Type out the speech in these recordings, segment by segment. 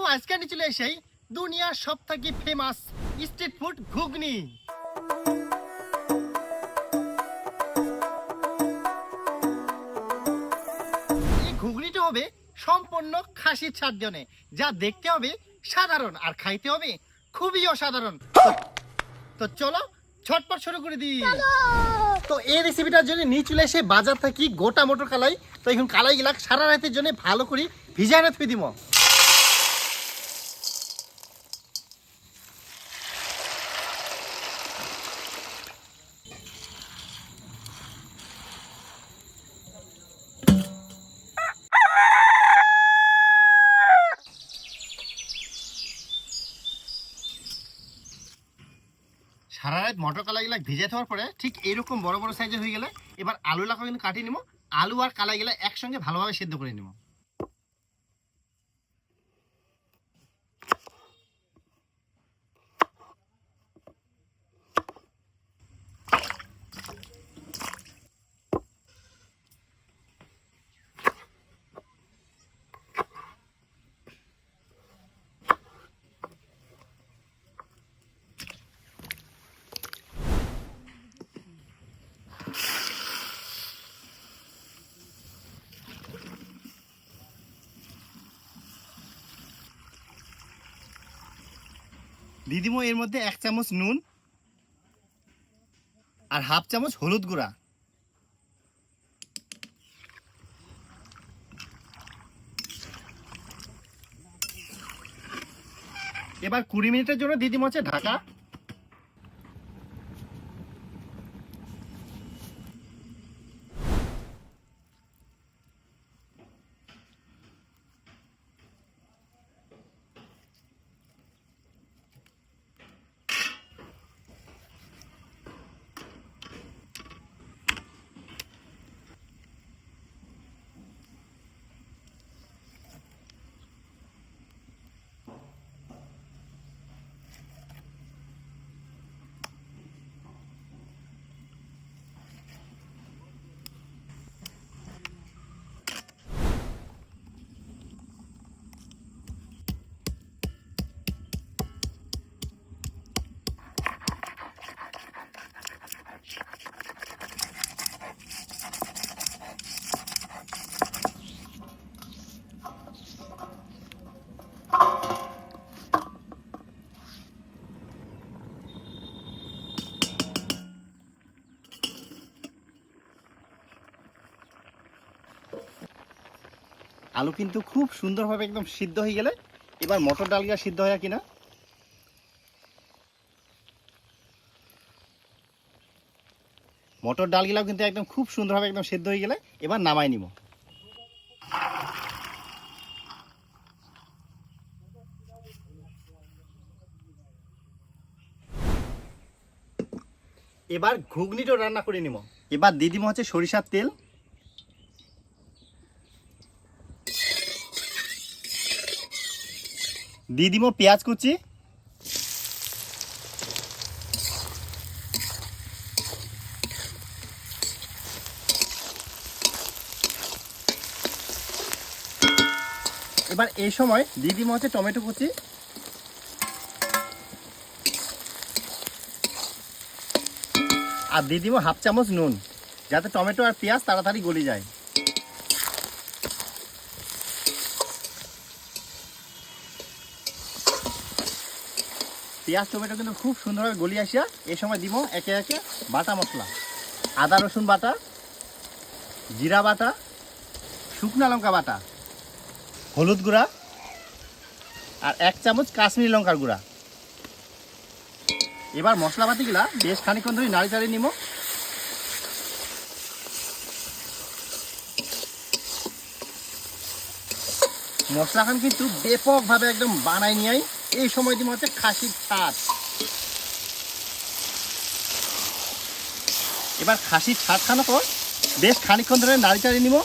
তো আজকে আমি চলে এসেই দুনিয়ার সব থেকে ফেমাস স্ট্রিট ফুড ঘুগনি। এই ঘুগনিটা হবে সম্পূর্ণ খাসির যা দেখতে হবে সাধারণ আর খাইতে হবে খুবই অসাধারণ। তো- চলো ছটপট শুরু করে দিই। তো এই রেসিপিটার জন্য নিয়ে চলে এসে বাজার থাকি গোটা মোটর কালাই। তো এখন কালাই গিলা সারা রাতের জন্য ভালো করে ভিজায় রাখতে দিব সারা রাত মটর কালাইগুলা ভিজে থাকার পরে ঠিক এইরকম বড় বড় সাইজে হয়ে গেলে এবার আলু লাখা কিন্তু কাটিয়ে নিব আলু আর কালাইগুলা একসঙ্গে ভালোভাবে সেদ্ধ করে নিব দিদিমো এর মধ্যে এক চামচ নুন আর হাফ চামচ হলুদ গুঁড়া। এবার কুড়ি মিনিটের জন্য দিদিমো হচ্ছে ঢাকা। আলু কিন্তু খুব সুন্দরভাবে একদম সিদ্ধ হয়ে গেলে এবার মটর ডালগুলা সিদ্ধ হয় কিনা? মটর ডালগুলাও কিন্তু একদম খুব সুন্দরভাবে একদম সিদ্ধ হয়ে গেলে এবার নামাই নিব। এবার ঘুগনিটা রান্না করে নিব। এবার দিদিমা হচ্ছে সরিষার তেল। দিয়ে দিব পেঁয়াজ কুচি। এবার এই সময় দিয়ে দিব হচ্ছে টমেটো কুচি। আর দিয়ে দিব হাফ চামচ নুন, যাতে টমেটো আর পেঁয়াজ তাড়াতাড়ি গলে যায়। পেঁয়াজ, টমেটো কিন্তু খুব সুন্দরভাবে গলি আসিয়া এই সময় দিব একে একে বাটা মশলা। আদা, রসুন বাটা, জিরা বাটা, শুকনা লঙ্কা বাটা, হলুদ গুঁড়া আর এক চামচ কাশ্মীরি লঙ্কার গুঁড়া। এবার মশলা মশলাপাতিগুলা বেশ খানিক্ষণ ধরে নাড়ি চাড়িয়ে নিব মশলাখান কিন্তু ব্যাপকভাবে একদম বানাই নিয়ে এই সময় দিব হচ্ছে খাসির ছাদ। এবার খাসির ছাদ খানো পর বেশ খানিক্ষণ ধরে নাড়ি চাড়িয়ে নিব।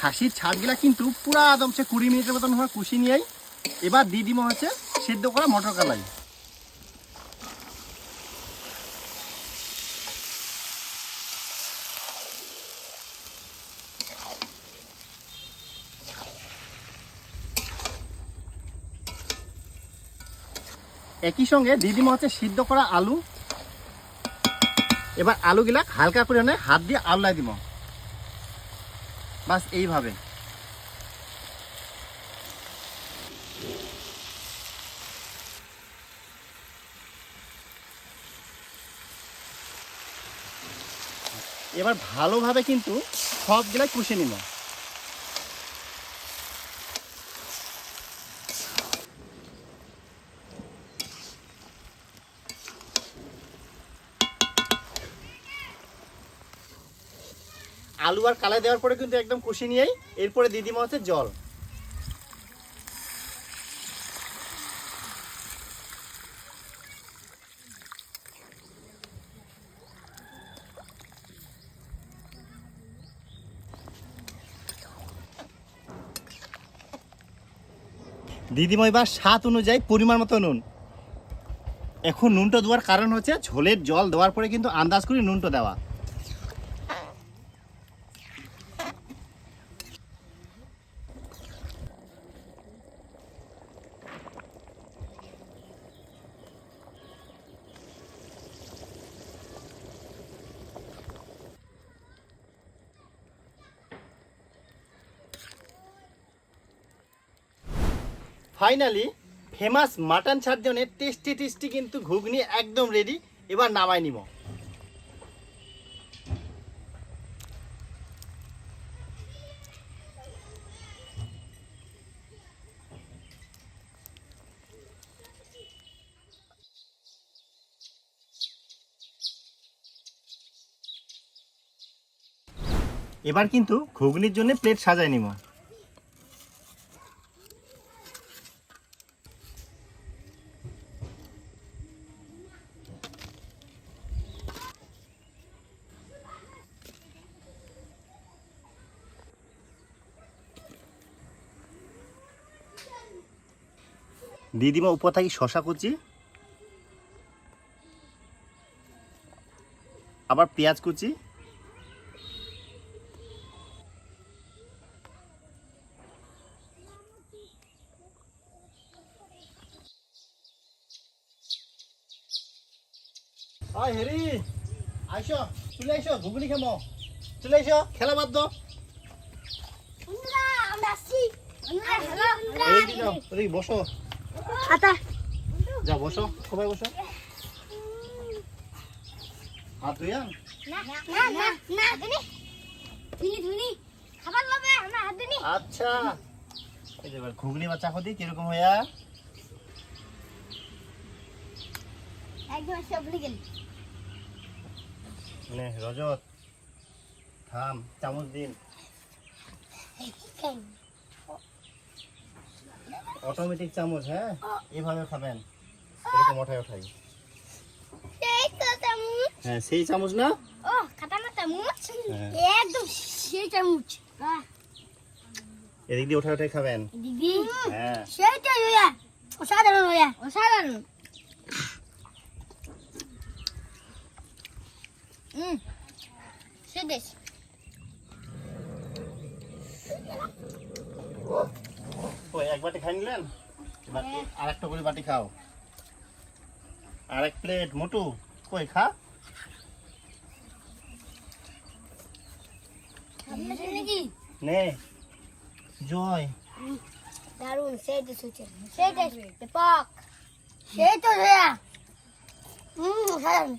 খাসির ছাদগুলা কিন্তু পুরা একদম সে কুড়ি মিনিটের মতন হয় কুশি নিয়েই এবার দিয়ে দিব হচ্ছে সিদ্ধ করা মটর কালাই। একই সঙ্গে দিয়ে দিব হচ্ছে সিদ্ধ করা আলু। এবার আলুগুলা হালকা করে হাত দিয়ে আলুলাই দিব। বাস এইভাবে। এবার ভালোভাবে কিন্তু সবগুলাই কষে নিব। আলু আর কালাই দেওয়ার পরে কিন্তু একদম কষে নিয়েই, এরপরে দিদিমা হচ্ছে জল। দিদিমা বা স্বাদ অনুযায়ী পরিমাণ মতো নুন। এখন নুনটা দেওয়ার কারণ হচ্ছে ঝোলের জল দেওয়ার পরে কিন্তু আন্দাজ করে নুনটা দেওয়া। ফাইনালি ফেমাস মাটন চারজনের টেস্টি টেস্টি কিন্তু ঘুগনি একদম রেডি এবার নামাই নিব। এবার কিন্তু ঘুগনির জন্য প্লেট সাজায় নিব। দিদিমা উপর থাকি শশা কুচি। আবার পেঁয়াজ কুচি। আয় হেরি আইসো চলে আইসো ঘুগনি খামো। চলে আইসো খেলা বাদ দাও। বসো। খাতা যা বসো সবাই বসো। হাত ধুইয়া না না না না ধুনি ধুনি ধুনি খাবার লবে হাত ধুনি আচ্ছা। এই ঘুগনি বাচ্চা হদি কীরকম হইয়া? একদম সব ভুলে নে রজত থাম চামচ দিন। অটোমেটিক চামচ হ্যাঁ? এভাবে খাবেন। এরকম ওঠাই ওঠাই এই তো চামচ। হ্যাঁ সেই চামচ না? ও খাতা না চামচ হ্যাঁ। একদম সেই চামচ। এদিক দিয়ে ওঠাই ওঠাই খাবেন। দিদি হ্যাঁ। সেইটাই হইয়া। অসাধারণ হইয়া। অসাধারণ। হুম সে বাটি খাই নিলেন? আর একটা করে বাটি খাও। আর এক প্লেট। মোটু কই খা? নে জয়। দারুণ সেই তো সুচে। সেই তো পেপক সেই তো হুম অসাধারণ